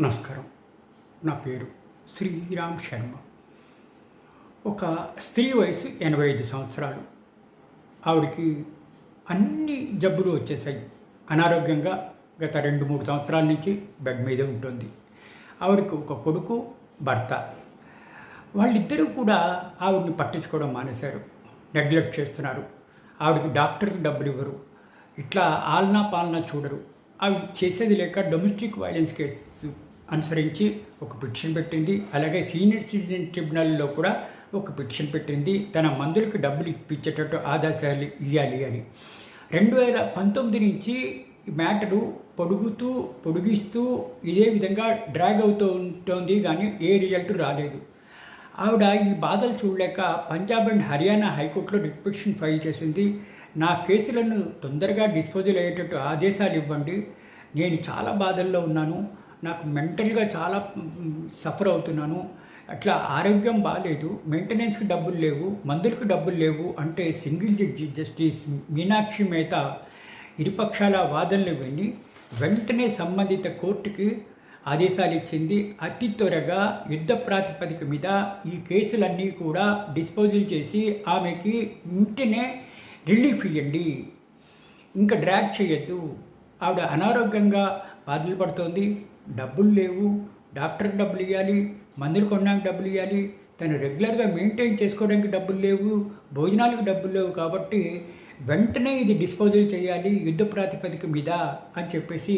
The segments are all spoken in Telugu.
నమస్కారం. నా పేరు శ్రీరామ్ శర్మ. ఒక స్త్రీ వయసు ఎనభై ఐదు సంవత్సరాలు. ఆవిడకి అన్ని జబ్బులు వచ్చేసాయి. అనారోగ్యంగా గత రెండు మూడు సంవత్సరాల నుంచి బెడ్ మీద ఉంటుంది. ఆవిడకి ఒక కొడుకు భర్త. వాళ్ళిద్దరూ కూడా ఆవిడని పట్టించుకోవడం మానేశారు. నెగ్లెక్ట్ చేస్తున్నారు. ఆవిడకి డాక్టర్కి డబ్బులు ఇవ్వరు. ఇట్లా ఆలనా పాలనా చూడరు. అవి చేసేది లేక డొమెస్టిక్ వైలెన్స్ కేసు అనుసరించి ఒక పిటిషన్ పెట్టింది. అలాగే సీనియర్ సిటిజన్ ట్రిబ్యునల్లో కూడా ఒక పిటిషన్ పెట్టింది. తన మందులకు డబ్బులు ఇప్పించేటట్టు ఆదేశాలు ఇవ్వాలి అని. రెండు వేల పంతొమ్మిది నుంచి మ్యాటరు పొడుగుతూ పొడిగిస్తూ ఇదే విధంగా డ్రాగ్ అవుతూ ఉంటుంది. కానీ ఏ రిజల్ట్ రాలేదు. ఆవిడ ఈ బాధలు చూడలేక పంజాబ్ అండ్ హర్యానా హైకోర్టులో రిట్ ఫైల్ చేసింది. నా కేసులను తొందరగా డిస్పోజల్ అయ్యేటట్టు ఆదేశాలు ఇవ్వండి. నేను చాలా బాధల్లో ఉన్నాను. నాకు మెంటల్గా చాలా సఫర్ అవుతున్నాను. అట్లా ఆరోగ్యం బాగాలేదు మెయింటెనెన్స్కి డబ్బులు లేవు. మందులకు డబ్బులు లేవు అంటే సింగిల్ జడ్జి జస్టిస్ మీనాక్షి మేత ఇరుపక్షాల వాదనలు విని వెంటనే సంబంధిత కోర్టుకి ఆదేశాలు ఇచ్చింది అతి త్వరగా యుద్ధ ప్రాతిపదిక మీద ఈ కేసులన్నీ కూడా డిస్పోజల్ చేసి ఆమెకి ఇంటినే రిలీఫ్ ఇవ్వండి ఇంకా డ్రాగ్ చేయొద్దు. ఆవిడ అనారోగ్యంగా బాధలు పడుతోంది. డబ్బులు లేవు. డాక్టర్కి డబ్బులు ఇవ్వాలి మందులు కొనడానికి డబ్బులు ఇవ్వాలి తను రెగ్యులర్గా మెయింటైన్ చేసుకోవడానికి డబ్బులు లేవు. భోజనాలకు డబ్బులు లేవు కాబట్టి వెంటనే ఇది డిస్పోజల్ చేయాలి. యుద్ధ ప్రాతిపదిక మీద అని చెప్పేసి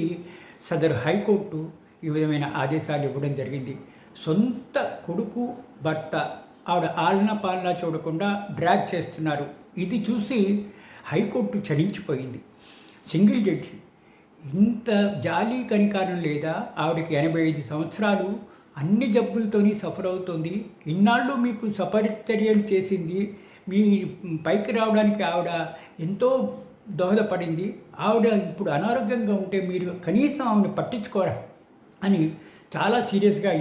సదరు హైకోర్టు ఈ విధమైన ఆదేశాలు ఇవ్వడం జరిగింది. సొంత కొడుకు భర్త ఆవిడ ఆలన పాలన చూడకుండా డ్రాగ్ చేస్తున్నారు. ఇది చూసి హైకోర్టు చలించిపోయింది సింగిల్ జడ్జి ఇంత జాలి కనికారం లేదా? ఆవిడకి ఎనభై ఐదు సంవత్సరాలు అన్ని జబ్బులతోని సఫర్ అవుతుంది. ఇన్నాళ్ళు మీకు సపరిచర్యలు చేసింది. మీ పైకి రావడానికి ఆవిడ ఎంతో దోహదపడింది. ఆవిడ ఇప్పుడు అనారోగ్యంగా ఉంటే మీరు కనీసం ఆవిడ పట్టించుకోరా? అని చాలా సీరియస్గా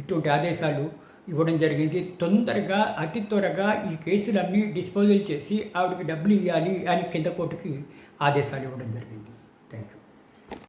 ఇటువంటి ఆదేశాలు ఇవ్వడం జరిగింది. తొందరగా అతి త్వరగా ఈ కేసులన్నీ డిస్పోజల్ చేసి ఆవిడకి డబ్బులు ఇవ్వాలి అని కింద కోర్టుకి ఆదేశాలు ఇవ్వడం జరిగింది.